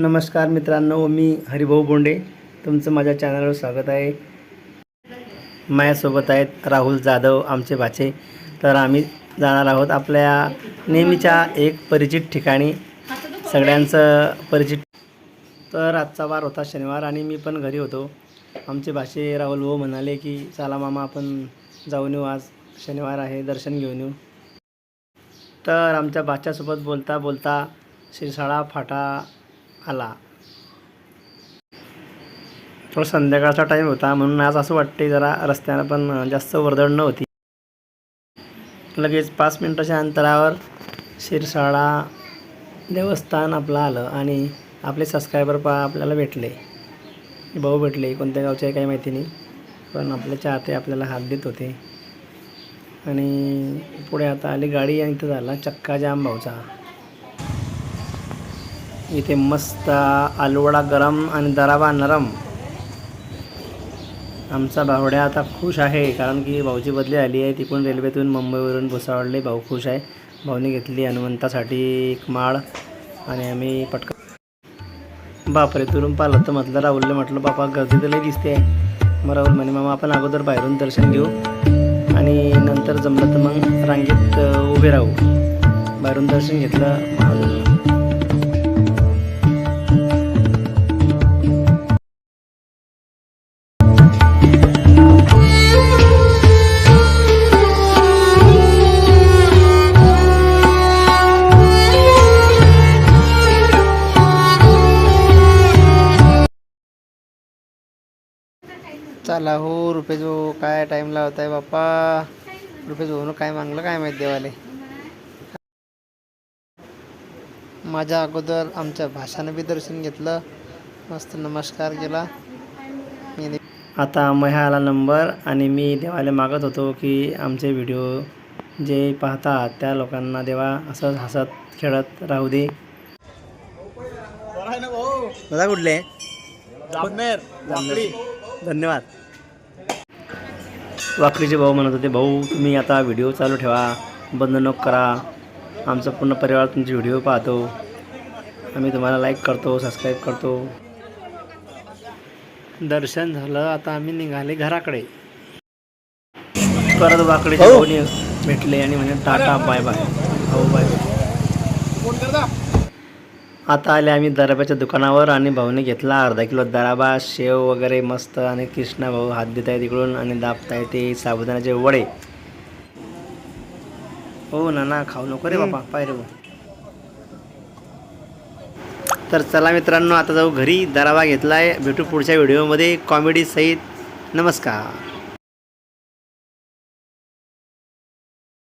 नमस्कार मित्रांनो मी हरिभाऊ बोंडे. तुमचं माझ्या चॅनलवर स्वागत आहे. माझ्यासोबत आहेत राहुल जाधव आमचे भाचे. तर आम्ही जाणार आहोत आपल्या नेहमीच्या एक परिचित ठिकाणी. सगळ्यांचं परिचित. तर आजचा वार होता शनिवार आणि मी पण घरी होतो. आमचे भाषे राहुल भाऊ म्हणाले की चला मामा आपण जाऊन येऊ आज. शनिवार आहे दर्शन घेऊन येऊ. तर आमच्या भाच्यासोबत बोलता बोलता शिरसाळा फाटा आला. थोडं संध्याकाळचा टाईम होता म्हणून आज असं वाटते जरा रस्त्यानं पण जास्त वर्दळ नव्हती. लगेच पाच मिनटाच्या अंतरावर शिरसाळा देवस्थान आपलं आलं आणि आपले सबस्क्रायबर पा आपल्याला भेटले. भाऊ भेटले कोणत्या गावचे काही माहिती नाही पण आपले चाहते आपल्याला हात देत होते. आणि पुढे आता आली गाडी आणि इथं झाला चक्का जाम भाऊचा. इथे मस्त आलवडा गरम आणि दरावा नरम. आमचा भावड्या आता खुश आहे कारण की भाऊची बदली आली आहे. तिकडून रेल्वेतून मुंबईवरून भुसावळले. भाऊ खुश आहे. भाऊने घेतली हनुमंतासाठी एक माळ आणि आम्ही पटकन बापरे तुरून पाहिलं तर म्हटलं राहुलने म्हटलं बापा गर्दी तर लई दिसते. मग राहुल म्हणे मामा आपण अगोदर बाहेरून दर्शन घेऊ आणि नंतर जमलं तर मग रांगेत उभे राहू. बाहेरून दर्शन घेतलं चला हो रुपेश भाऊ काय टाईम लावत आहे बाप्पा? रुपेश भाऊनं काय मागलं काय माहीत देवाले? माझ्या अगोदर आमच्या भाषानं बी दर्शन घेतलं. मस्त नमस्कार केला. मी- आता मह्या आला नंबर आणि मी देवाला मागत होतो की आमचे व्हिडिओ जे पाहतात त्या लोकांना देवा असंच हसत खेळत राहू दे. दादा कुठले? धन्यवाद. वाकडीचे भाऊ म्हणत होते भाऊ तुम्ही आता व्हिडिओ चालू ठेवा बंद नको करा. आमचा पूर्ण परिवार तुमचे व्हिडिओ पाहतो. आम्ही तुम्हाला लाईक करतो सबस्क्राईब करतो. दर्शन झालं आता आम्ही निघाले घराकडे. परत वाकडीचे भाऊनी भेटले आणि म्हणे टाटा बाय बाय भाऊ बाय आता आले आम्ही दराब्याच्या दुकानावर आणि भाऊने घेतला अर्धा किलो दराबा शेव वगैरे मस्त आणि कृष्णा भाऊ हात देत आहे तिकडून आणि दाबताय ते साबुदाण्याचे वडे. हो ना ना खाऊ नको रे बापा पाय रे. तर चला मित्रांनो आता जाऊ घरी. दराबा घेतलाय. भेटू पुढच्या व्हिडिओमध्ये. कॉमेडी सहित. नमस्कार.